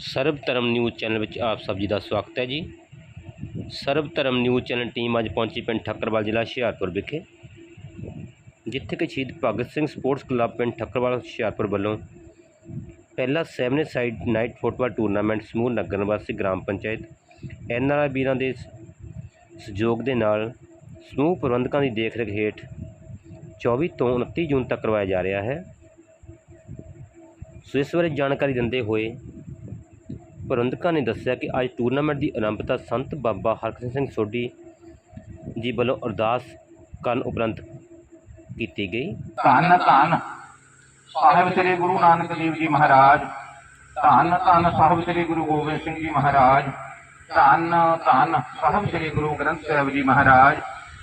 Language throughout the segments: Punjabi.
ਸਰਬ ਧਰਮ ਨਿਊਜ਼ ਚੈਨਲ ਵਿੱਚ ਆਪ ਸਭ ਜੀ ਦਾ ਸਵਾਗਤ ਹੈ ਜੀ। ਸਰਬ ਧਰਮ ਨਿਊਜ਼ ਚੈਨਲ ਟੀਮ ਅੱਜ ਪਹੁੰਚੀ ਪਿੰਡ ਠੱਕਰਵਾਲ ਜ਼ਿਲ੍ਹਾ ਹੁਸ਼ਿਆਰਪੁਰ ਵਿਖੇ, ਜਿੱਥੇ ਕਿ ਸ਼ਹੀਦ ਭਗਤ ਸਿੰਘ ਸਪੋਰਟਸ ਕਲੱਬ ਪਿੰਡ ਠੱਕਰਵਾਲ ਹੁਸ਼ਿਆਰਪੁਰ ਵੱਲੋਂ ਪਹਿਲਾ seven side night football tournament ਸਮੂਹ ਨਗਰ ਨਿਵਾਸੀ ਗ੍ਰਾਮ ਪੰਚਾਇਤ ਐਨ ਆਰ ਵੀਰਾਂ ਦੇ ਸਹਿਯੋਗ ਦੇ ਨਾਲ ਸਮੂਹ ਪ੍ਰਬੰਧਕਾਂ ਦੀ ਦੇਖਰੇਖ ਹੇਠ 24 ਤੋਂ 29 ਜੂਨ ਤੱਕ ਕਰਵਾਇਆ ਜਾ ਰਿਹਾ ਹੈ। ਸੋ ਇਸ ਬਾਰੇ ਜਾਣਕਾਰੀ ਦਿੰਦੇ ਹੋਏ ਪ੍ਰਬੰਧਕਾਂ ਨੇ ਦੱਸਿਆ ਕਿ ਅੱਜ ਟੂਰਨਾਮੈਂਟ ਦੀ ਆਰੰਭਤਾ ਸੰਤ ਬਾਬਾ ਹਰਕ੍ਰਿਸ਼ਨ ਸਿੰਘ ਸੋਢੀ ਜੀ ਵੱਲੋਂ ਅਰਦਾਸ ਕਰਨ ਉਪਰੰਤ ਕੀਤੀ ਗਈ। ਧੰਨ ਧੰਨ ਸਾਹਿਬ ਸ੍ਰੀ ਗੁਰੂ ਨਾਨਕ ਦੇਵ ਜੀ ਮਹਾਰਾਜ, ਧੰਨ ਧੰਨ ਸਾਹਿਬ ਸ੍ਰੀ ਗੁਰੂ ਗੋਬਿੰਦ ਸਿੰਘ ਜੀ ਮਹਾਰਾਜ, ਧੰਨ ਧੰਨ ਸਾਹਿਬ ਸ੍ਰੀ ਗੁਰੂ ਗ੍ਰੰਥ ਸਾਹਿਬ ਜੀ ਮਹਾਰਾਜ,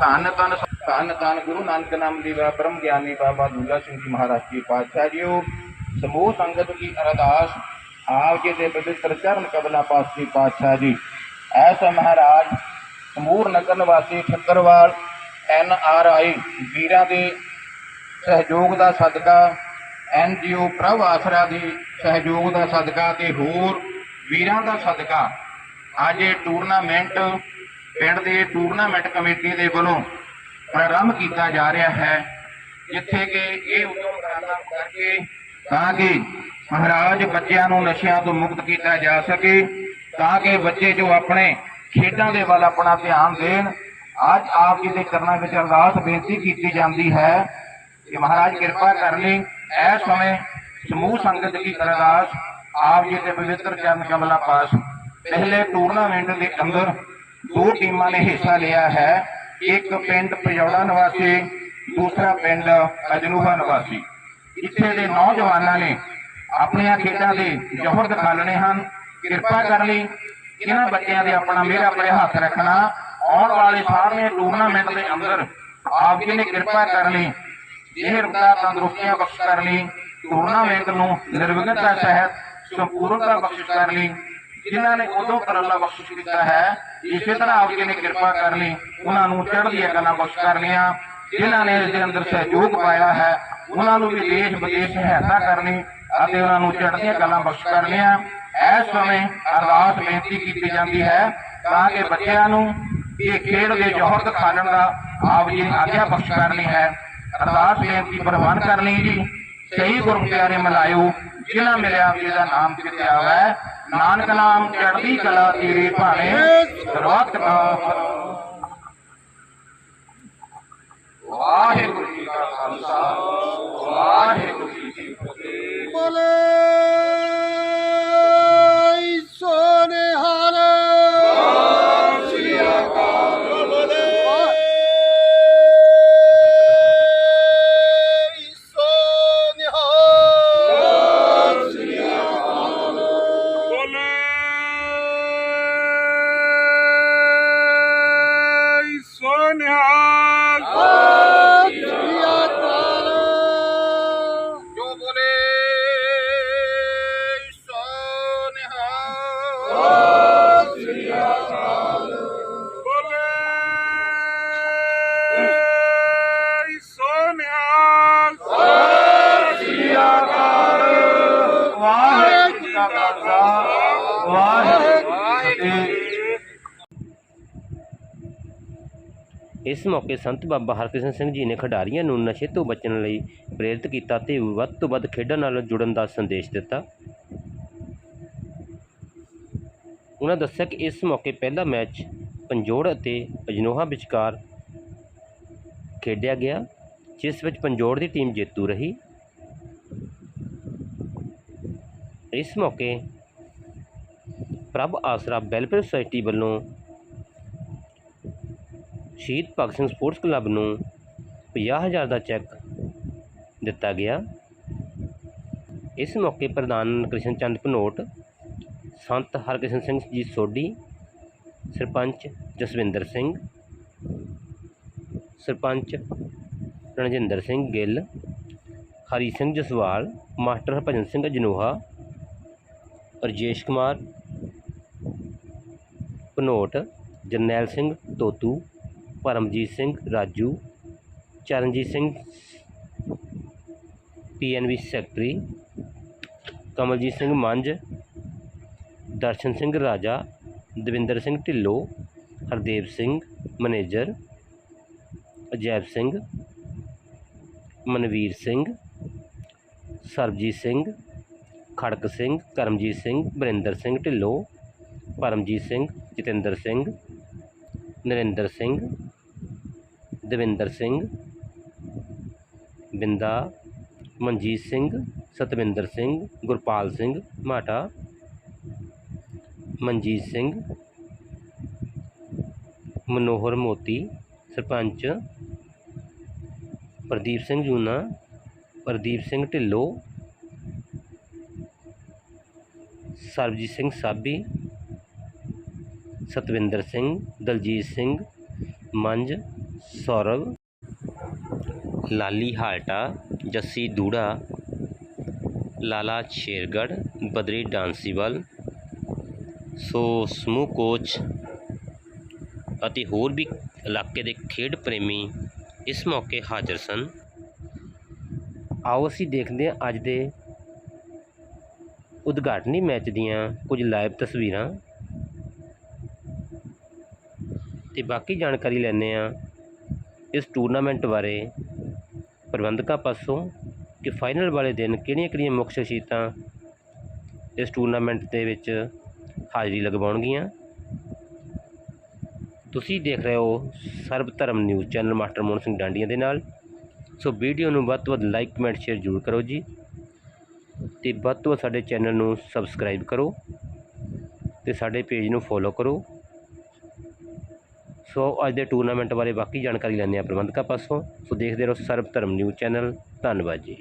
ਧੰਨ ਧੰਨ ਧੰਨ ਧੰਨ ਗੁਰੂ ਨਾਨਕ ਨਾਮ ਦੇਵਾ ਬ੍ਰਹਮ ਗਿਆਨੀ ਬਾਬਾ ਦੂਲਾ ਸਿੰਘ ਜੀ ਮਹਾਰਾਜ ਜੀ ਪਾਤਸ਼ਾਹ ਜੀਓ। ਸਮੂਹ ਸੰਗਤ ਦੀ ਅਰਦਾਸ ਆਪ ਜੀ ਦੇ ਪਵਿੱਤਰ ਚਰਨ ਕਬਲਾ ਪਾਸੀ ਪਾਤਸ਼ਾਹ ਜੀ। ਐਸਾ ਮਹਾਰਾਜ ਸਮੂਹ ਨਗਰ ਨਿਵਾਸੀ ਠੱਕਰਵਾਲ, ਐਨ ਆਰ ਆਈ, ਵੀਰਾਂ ਦੇ ਸਹਿਯੋਗ ਦਾ ਸਦਕਾ, ਐਨ ਜੀ ਓ ਪ੍ਰਭ ਆਸਰਾ ਦੇ ਸਹਿਯੋਗ ਦਾ ਸਦਕਾ ਤੇ ਹੋਰ ਵੀਰਾਂ ਦਾ ਸਦਕਾ। ਅੱਜ ਇਹ ਟੂਰਨਾਮੈਂਟ, ਪਿੰਡ ਦੇ ਟੂਰਨਾਮੈਂਟ ਕਮੇਟੀ ਦੇ ਵੱਲੋਂ ਪ੍ਰਾਰੰਭ ਕੀਤਾ ਜਾ ਰਿਹਾ ਹੈ, ਜਿੱਥੇ ਕਿ ਇਹ ਉਦਮ ਕਰਨਾ ਕਰਕੇ ਤਾਂ ਕਿ ਮਹਾਰਾਜ, ਬੱਚਿਆਂ ਨੂੰ ਨਸ਼ਿਆਂ ਤੋਂ ਮੁਕਤ ਕੀਤਾ ਜਾ ਸਕੇ ਤਾਂ ਕਿ ਬੱਚੇ ਜੋ ਆਪਣੇ ਖੇਡਾਂ ਦੇ ਵੱਲ ਆਪਣਾ ਧਿਆਨ ਦੇਣ। ਅੱਜ ਆਪ ਜੀ ਦੇ ਚਰਨਾਂ ਵਿੱਚ ਅਰਦਾਸ ਬੇਨਤੀ ਕੀਤੀ ਜਾਂਦੀ ਹੈ ਕਿ ਮਹਾਰਾਜ ਕਿਰਪਾ ਕਰ ਲਈ ਇਸ ਸਮੇਂ ਸਮੂਹ ਸੰਗਤ ਦੀ ਅਰਦਾਸ ਆਪ ਜੀ ਦੇ ਪਵਿੱਤਰ ਚਰਨ ਕਮਲਾ ਪਾਸ। ਪਹਿਲੇ ਟੂਰਨਾਮੈਂਟ ਦੇ ਅੰਦਰ ਦੋ ਟੀਮਾਂ ਨੇ ਹਿੱਸਾ ਲਿਆ ਹੈ। ਇੱਕ ਪਿੰਡ ਪਜੌੜਾ ਨਿਵਾਸੀ, ਦੂਸਰਾ ਪਿੰਡ ਅਜਨੂਹਾ ਨਿਵਾਸੀ। ਇੱਥੇ ਦੇ ਨੌਜਵਾਨਾਂ ਨੇ ਆਪਣੀਆਂ ਖੇਡਾਂ ਦੇ ਜੋਹਰ ਦਿਖਾਲਣੇ ਹਨ। ਕਿਰਪਾ ਕਰ ਲਈ ਇਹਨਾਂ ਬੱਚਿਆਂ ਦੇ ਆਪਣਾ ਮੇਰਾ ਆਪਣੇ ਹੱਥ ਰੱਖਣਾ। ਆਉਣ ਵਾਲੇ ਸਾਰੇ ਟੂਰਨਾਮੈਂਟ ਦੇ ਅੰਦਰ ਆਪ ਜੀ ਨੇ ਕਿਰਪਾ ਕਰ ਲਈ ਇਹ ਰੁਕਾ ਤੰਦਰੁਸਤੀਆਂ ਬਖਸ਼ ਕਰ ਲਈ ਟੂਰਨਾਮੈਂਟ ਨੂੰ ਨਿਰਵਿਘਨਤਾ ਸਹਿਤ ਸੰਪੂਰਨਤਾ ਬਖਸ਼ ਕਰ ਲਈ, ਜਿਨ੍ਹਾਂ ਨੇ ਉਦੋਂ ਕਰਲਾ ਬਖਸ਼ ਕੀਤਾ ਹੈ, ਇਸੇ ਤਰ੍ਹਾਂ ਆਪ ਜੀ ਨੇ ਕਿਰਪਾ ਕਰ ਲਈ ਉਹਨਾਂ ਨੂੰ ਚੜ੍ਹਦੀਆਂ ਗੱਲਾਂ ਬਖਸ਼ ਕਰ ਲਈਆਂ ਜਿਨ੍ਹਾਂ ਨੇ ਇਸ ਦੇ ਅੰਦਰ ਸਹਿਯੋਗ ਪਾਇਆ ਹੈ, ਉਹਨਾਂ ਨੂੰ ਵੀ ਦੇਸ਼ ਵਿਦੇਸ਼ ਸਹਾਇਤਾ ਕਰਨੀ ਅਤੇ ਉਹਨਾਂ ਨੂੰ ਚੜ੍ਹਦੀਆਂ ਗੱਲਾਂ ਬਖਸ਼ ਕਰਨੀਆਂ ਇਸ ਸਮੇਂ ਅਰਦਾਸ ਬੇਨਤੀ ਕੀਤੀ ਜਾਂਦੀ ਹੈ ਤਾਂ ਕਿ ਬੱਚਿਆਂ ਨੂੰ ਇਹ ਖੇਡ ਦੇ ਜੋਹਰ ਦਿਖਾਉਣ ਦਾ ਆਪ ਜੀ ਨੇ ਆਗਿਆ ਬਖਸ਼ ਕਰਨੀ ਹੈ। ਅਰਦਾਸ ਬੇਨਤੀ ਪ੍ਰਵਾਨ ਕਰਨੀ ਜੀ। ਸਹੀ ਗੁਰੂ ਪਿਆਰੇ ਮਲਾਇਓ, ਜਿਨ੍ਹਾਂ ਮਿਲਿਆ ਜੀ ਦਾ ਨਾਮ ਕਿਤੇ ਆਵੈ ਨਾਨਕ ਨਾਮ ਚੜ੍ਹਦੀ ਕਲਾ ਤੇਰੇ ਭਾਣੇ। ਸਰਬੱਤ ਕਾ ਵਾਹਿਗੁਰੂ ਜੀ ਕਾ ਖਾਲਸਾ। ਵਾਹਿਗੁਰੂ ਜੀ ਇਸ ਮੌਕੇ ਸੰਤ ਬਾਬਾ ਹਰਕ੍ਰਿਸ਼ਨ ਸਿੰਘ ਜੀ ਨੇ ਖਿਡਾਰੀਆਂ ਨੂੰ ਨਸ਼ੇ ਤੋਂ ਬਚਣ ਲਈ ਪ੍ਰੇਰਿਤ ਕੀਤਾ ਤੇ ਵੱਧ ਤੋਂ ਵੱਧ ਖੇਡਾਂ ਨਾਲ ਜੁੜਨ ਦਾ ਸੰਦੇਸ਼ ਦਿੱਤਾ। ਉਹਨਾਂ ਦੱਸਿਆ ਕਿ ਇਸ ਮੌਕੇ ਪਹਿਲਾ ਮੈਚ ਪੰਜੋੜ ਅਤੇ ਅਜਨੋਹਾ ਵਿਚਕਾਰ ਖੇਡਿਆ ਗਿਆ, ਜਿਸ ਵਿੱਚ ਪੰਜੋੜ ਦੀ ਟੀਮ ਜੇਤੂ ਰਹੀ। ਇਸ ਮੌਕੇ ਪ੍ਰਭ ਆਸਰਾ ਵੈਲਫੇਅਰ ਸੁਸਾਇਟੀ ਵੱਲੋਂ ਸ਼ਹੀਦ ਭਗਤ ਸਿੰਘ ਸਪੋਰਟਸ ਕਲੱਬ ਨੂੰ 50000 ਦਾ ਚੈੱਕ ਦਿੱਤਾ ਗਿਆ। ਇਸ ਮੌਕੇ ਪ੍ਰਧਾਨ ਕ੍ਰਿਸ਼ਨ ਚੰਦ Bhanot, Sant Harkrishan Singh ji Sodhi, sarpanch Jaswinder Singh, sarpanch Ranjinder Singh Gill, Hari Singh Jaswal, master Harbhajan Singh Ajnoha, Rajesh Kumar Panot Jarnail Singh Totu Paramjit Singh, Raju, Charanjit Singh PNB secretary, Kamaljit Singh Manjh, Darshan Singh Raja, Davinder Singh Dhillon, Hardev Singh manager, Ajaib Singh, Manveer Singh, Sarabjit Singh, Kharak Singh, Karamjit Singh Barinder Singh Dhillon, Paramjit Singh, Jatinder Singh, Narinder Singh Davinder Singh, Binda, Manjit Singh, Satvinder Singh, Gurpal Singh, Mata, Manjit Singh, Manohar Moti, sarpanch, Pradeep Singh Juna, Pradeep Singh Dhillon, Sarabjit Singh Sabi, Satvinder Singh, Daljit Singh, Manj Saurav, Lali Halta, Jassi Dura, Lala Shergarh, Badri Dansiwal, ਸੋ ਸਮੂਹ ਕੋਚ ਅਤੇ ਹੋਰ ਵੀ ਇਲਾਕੇ ਦੇ ਖੇਡ ਪ੍ਰੇਮੀ ਇਸ ਮੌਕੇ ਹਾਜ਼ਰ ਸਨ। ਆਓ ਅਸੀਂ ਦੇਖਦੇ ਹਾਂ ਅੱਜ ਦੇ ਉਦਘਾਟਨੀ ਮੈਚ ਦੀਆਂ ਕੁਝ ਲਾਈਵ ਤਸਵੀਰਾਂ। ਤੇ ਬਾਕੀ ਜਾਣਕਾਰੀ ਲੈਂਦੇ ਹਾਂ ਇਸ ਟੂਰਨਾਮੈਂਟ ਬਾਰੇ ਪ੍ਰਬੰਧਕਾਂ ਪਾਸੋਂ ਕਿ ਫਾਈਨਲ ਵਾਲੇ ਦਿਨ ਕਿਹੜੀਆਂ-ਕਿਹੜੀਆਂ ਮੁੱਖ ਸ਼ਖਸੀਅਤਾਂ ਇਸ ਟੂਰਨਾਮੈਂਟ ਦੇ ਵਿੱਚ ਹਾਜ਼ਰੀ ਲਗਵਾਉਣਗੀਆਂ? ਤੁਸੀਂ ਦੇਖ ਰਹੇ ਹੋ Sarab Dharam news channel master Mohan Singh Dandian ਦੇ ਨਾਲ। ਸੋ ਵੀਡੀਓ ਨੂੰ ਵੱਧ ਤੋਂ ਵੱਧ ਲਾਈਕ, ਕਮੈਂਟ, ਸ਼ੇਅਰ ਜ਼ਰੂਰ ਕਰੋ ਜੀ ਤੇ ਵੱਧ ਤੋਂ ਵੱਧ ਸਾਡੇ ਚੈਨਲ ਨੂੰ ਸਬਸਕ੍ਰਾਈਬ ਕਰੋ ਤੇ ਸਾਡੇ ਪੇਜ ਨੂੰ ਫੋਲੋ ਕਰੋ। ਸੋ ਅੱਜ ਦੇ ਟੂਰਨਾਮੈਂਟ ਬਾਰੇ ਬਾਕੀ ਜਾਣਕਾਰੀ ਲੈਂਦੇ ਹਾਂ ਪ੍ਰਬੰਧਕਾਂ ਪਾਸੋਂ। ਸੋ ਦੇਖਦੇ ਰਹੋ ਸਰਬ ਧਰਮ ਨਿਊਜ਼ ਚੈਨਲ। ਧੰਨਵਾਦ ਜੀ।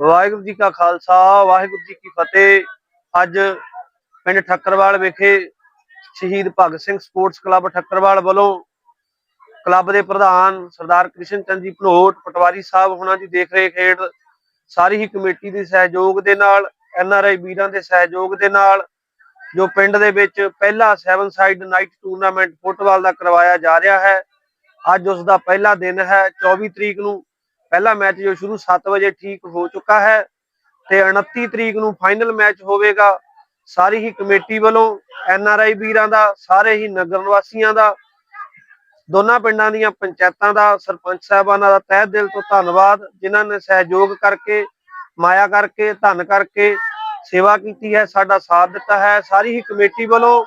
ਵਾਹਿਗੁਰੂ ਜੀ ਕਾ ਖਾਲਸਾ, ਵਾਹਿਗੁਰੂ ਜੀ ਕੀ ਫਤਿਹ। ਅੱਜ ਪਿੰਡ ਠੱਕਰਵਾਲ ਵਿਖੇ ਸ਼ਹੀਦ ਭਗਤ ਸਿੰਘ ਸਪੋਰਟਸ ਕਲੱਬ ਠੱਕਰਵਾਲ ਵੱਲੋਂ ਕਲੱਬ ਦੇ ਪ੍ਰਧਾਨ ਸਰਦਾਰ ਕ੍ਰਿਸ਼ਨ ਚੰਦ ਜੀ ਭਨੋਟ, ਪਟਵਾਰੀ ਸਾਹਿਬ ਹੁਣਾਂ ਦੀ ਦੇਖ ਰੇਖ ਹੇਠ ਸਾਰੀ ਹੀ ਕਮੇਟੀ ਦੇ ਸਹਿਯੋਗ ਦੇ ਨਾਲ, ਐਨ ਆਰ ਆਈ ਵੀਰਾਂ ਦੇ ਸਹਿਯੋਗ ਦੇ ਨਾਲ, ਜੋ ਪਿੰਡ ਦੇ ਵਿੱਚ ਪਹਿਲਾ 7 ਸਾਈਡ ਨਾਈਟ ਟੂਰਨਾਮੈਂਟ ਫੁੱਟਬਾਲ ਦਾ ਕਰਵਾਇਆ ਜਾ ਰਿਹਾ ਹੈ। ਅੱਜ ਉਸ ਦਾ ਪਹਿਲਾ ਦਿਨ ਹੈ 24 ਤਰੀਕ ਨੂੰ ਪਹਿਲਾ ਮੈਚ ਜੋ ਸ਼ੁਰੂ 7 ਵਜੇ ਠੀਕ ਹੋ ਚੁੱਕਾ ਹੈ ਤੇ 29 ਤਰੀਕ ਨੂੰ ਫਾਈਨਲ ਮੈਚ ਹੋਵੇਗਾ। ਸਾਰੀ ਹੀ ਕਮੇਟੀ ਵੱਲੋਂ ਐਨ ਆਰ ਆਈ ਵੀਰਾਂ ਦਾ, ਸਾਰੇ ਹੀ ਨਗਰ ਨਿਵਾਸੀਆਂ ਦਾ, ਦੋਨਾਂ ਪਿੰਡਾਂ ਦੀਆਂ ਪੰਚਾਇਤਾਂ ਦਾ, ਸਰਪੰਚ ਸਾਹਿਬਾਨਾਂ ਦਾ ਤਹਿ ਦਿਲ ਤੋਂ ਧੰਨਵਾਦ, ਜਿਨ੍ਹਾਂ ਨੇ ਸਹਿਯੋਗ ਕਰਕੇ, ਮਾਇਆ ਕਰਕੇ, ਧੰਨ ਕਰਕੇ ਸੇਵਾ ਕੀਤੀ ਹੈ, ਸਾਡਾ ਸਾਥ ਦਿੱਤਾ ਹੈ। ਸਾਰੀ ਹੀ ਕਮੇਟੀ ਵੱਲੋਂ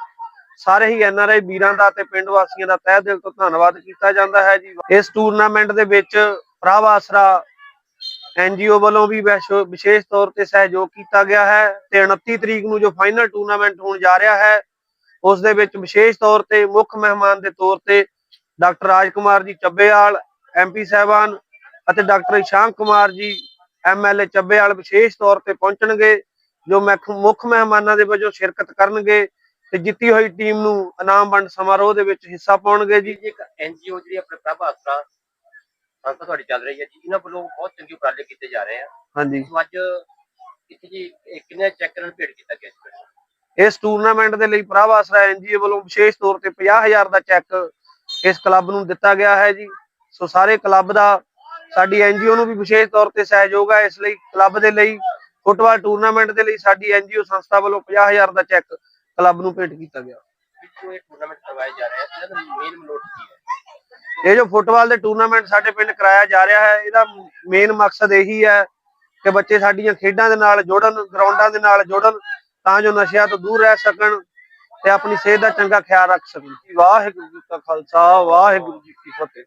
ਸਾਰੇ ਹੀ ਐਨ ਆਰ ਆਈ ਵੀਰਾਂ ਦਾ ਤੇ ਪਿੰਡ ਵਾਸੀਆਂ ਦਾ ਤਹਿ ਦਿਲ ਤੋਂ ਧੰਨਵਾਦ ਕੀਤਾ ਜਾਂਦਾ ਹੈ ਜੀ। ਇਸ ਟੂਰਨਾਮੈਂਟ ਦੇ ਵਿੱਚ ਪ੍ਰਭ ਆਸਰਾ ਐਨਜੀਓ ਵੱਲੋਂ ਵੀ ਵਿਸ਼- ਵਿਸ਼ੇਸ਼ ਤੌਰ ਤੇ ਸਹਿਯੋਗ ਕੀਤਾ ਗਿਆ ਹੈ ਤੇ 29 ਤਰੀਕ ਨੂੰ ਜੋ ਫਾਈਨਲ ਟੂਰਨਾਮੈਂਟ ਹੋਣ ਜਾ ਰਿਹਾ ਹੈ, ਉਸ ਦੇ ਵਿੱਚ ਵਿਸ਼ੇਸ਼ ਤੌਰ ਤੇ ਮੁੱਖ ਮਹਿਮਾਨ ਦੇ ਤੌਰ ਤੇ ਡਾਕਟਰ ਰਾਜਕੁਮਾਰ ਜੀ ਚੱਬੇਵਾਲ ਐਮਪੀ ਸਾਹਿਬਾਨ ਅਤੇ ਡਾਕਟਰ ਇਸ਼ਾਂਕ ਕੁਮਾਰ ਜੀ ਐਮਐਲਏ ਚੱਬੇਵਾਲ ਵਿਸ਼ੇਸ਼ ਤੌਰ ਤੇ ਪਹੁੰਚਣਗੇ, ਜੋ ਮੁੱਖ ਮੁੱਖ ਮਹਿਮਾਨਾਂ ਦੇ ਵਜੋਂ ਸ਼ਿਰਕਤ ਕਰਨਗੇ ਤੇ ਜਿੱਤੀ ਹੋਈ ਟੀਮ ਨੂੰ ਇਨਾਮ ਵੰਡ ਸਮਾਰੋਹ ਦੇ ਵਿੱਚ ਹਿੱਸਾ ਪਾਉਣਗੇ ਜੀ। ਇੱਕ ਐਨਜੀਓ ਜਿਹੜੀ ਆਪਣੇ ਪ੍ਰਭ ਸੰਸਥਾ ਤੁਹਾਡੀ ਚੱਲ ਰਹੀ ਹੈ ਜੀ। ਇਹਨਾਂ ਵੱਲੋਂ ਬਹੁਤ ਚੰਗੇ ਉਪਰਾਲੇ ਕੀਤੇ ਜਾ ਰਹੇ ਆ। ਹਾਂਜੀ। ਸੋ ਅੱਜ ਇੱਥੇ ਜੀ ਇਹ ਕਿੰਨੇ ਚੈੱਕ ਨਾਲ ਭੇਟ ਕੀਤਾ ਗਿਆ ਸੀ ਇਸ ਟੂਰਨਾਮੈਂਟ ਦੇ ਲਈ ਪ੍ਰਭ ਆਸਰਾ ਐਨਜੀਓ ਵੱਲੋਂ ਵਿਸ਼ੇਸ਼ ਤੌਰ ਤੇ 50000 ਦਾ ਚੈੱਕ ਇਸ ਕਲੱਬ ਨੂੰ ਦਿੱਤਾ ਗਿਆ ਹੈ ਜੀ। ਸੋ ਸਾਰੇ ਕਲੱਬ ਦਾ ਸਾਡੀ ਐਨਜੀਓ ਨੂੰ ਵੀ ਵਿਸ਼ੇਸ਼ ਤੌਰ ਤੇ ਸਹਿਯੋਗ ਹੈ ਇਸ ਲਈ ਕਲੱਬ ਦੇ ਲਈ ਫੁੱਟਬਾਲ ਟੂਰਨਾਮੈਂਟ ਦੇ ਲਈ ਸਾਡੀ ਐਨਜੀਓ ਸੰਸਥਾ ਵੱਲੋਂ 50000 ਦਾ ਚੈੱਕ ਕਲੱਬ ਨੂੰ ਭੇਟ ਕੀਤਾ ਗਿਆ। ਇਹ ਟੂਰਨਾਮੈਂਟ ਕਰਵਾਇਆ ਜਾ ਰਿਹਾ ਹੈ ਇਹਦਾ ਮੇਨ ਮਨੋਟ ਕੀ ਹੈ? ਇਹ ਜੋ ਫੁੱਟਬਾਲ ਦੇ ਟੂਰਨਾਮੈਂਟ ਸਾਡੇ ਪਿੰਡ ਕਰਾਇਆ ਜਾ ਰਿਹਾ ਹੈ, ਇਹਦਾ ਮੇਨ ਮਕਸਦ ਇਹੀ ਹੈ ਕਿ ਬੱਚੇ ਸਾਡੀਆਂ ਖੇਡਾਂ ਦੇ ਨਾਲ ਜੁੜਨ, ਗਰਾਊਂਡਾਂ ਦੇ ਨਾਲ ਜੁੜਨ, ਤਾਂ ਜੋ ਨਸ਼ਿਆਂ ਤੋਂ ਦੂਰ ਰਹਿ ਸਕਣ ਤੇ ਆਪਣੀ ਸਿਹਤ ਦਾ ਚੰਗਾ ਖਿਆਲ ਰੱਖ ਸਕਣ। ਵਾਹਿਗੁਰੂ ਜੀ ਕਾ ਖਾਲਸਾ, ਵਾਹਿਗੁਰੂ ਜੀ ਕੀ ਫਤਿਹ।